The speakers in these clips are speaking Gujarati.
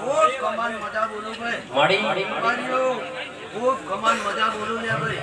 ખૂબ કમાન મજા બોલું ભાઈ. માડી. દરબારીઓ, ખૂબ કમાન મજા બોલું લે ભાઈ.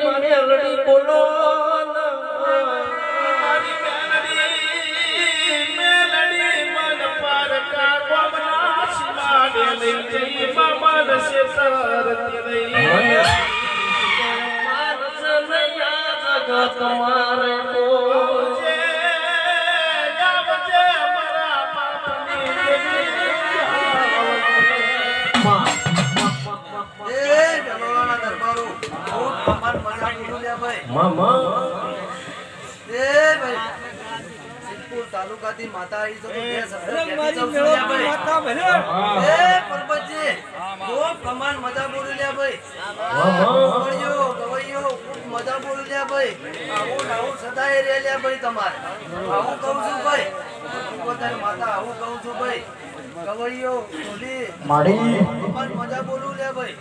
મારી માતા ખૂબ મજા બોલી લે ભાઈ આવું આવું સદાય રે લ્યા ભાઈ તમારે આવું કહું છું ભાઈ પોતાની માતા આવું કહું છું ભાઈ ગવૈયો, ઢોલી, કમાન મજા બોલું લે ભાઈ